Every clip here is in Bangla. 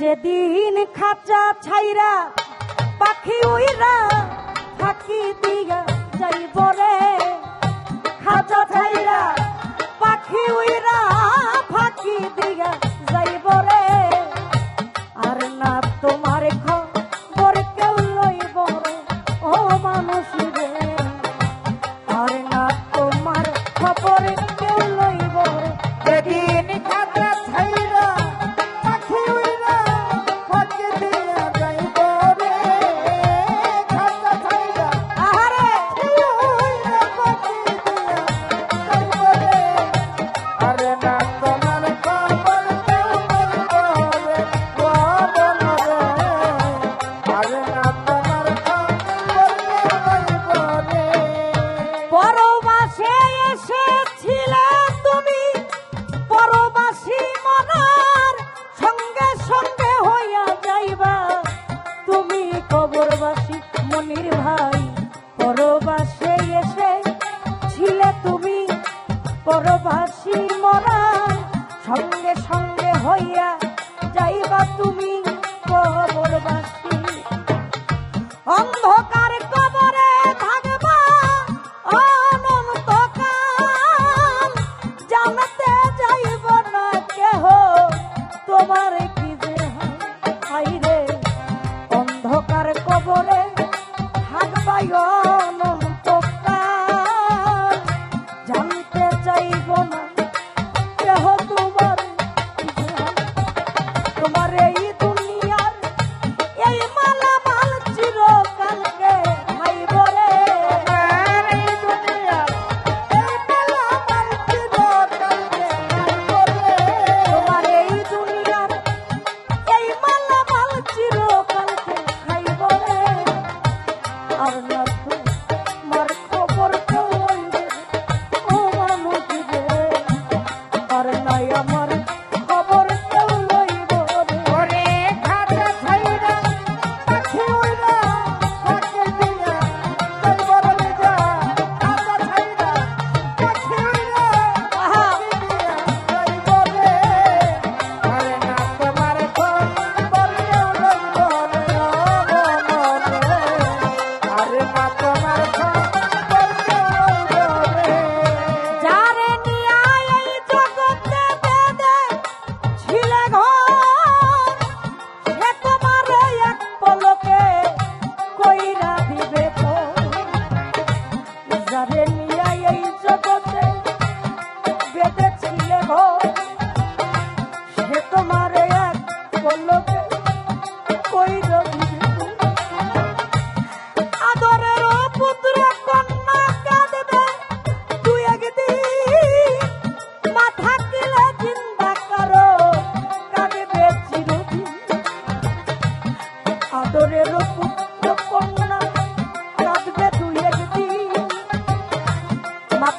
যেদিন খাঁচা ছাইরা পাখি উইরা থাকি দিয়া যাইব রে। পরবাসী মরা সঙ্গে সঙ্গে হইয়া যাইবা তুমি পরবাসী অন্ধকার কবরে থাকবা অনন্তকাল। জানতে যাইব না কেহ তোমার কি দেহ হয়। রে, অন্ধকার কবরে থাকবাই অন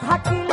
থাকিলে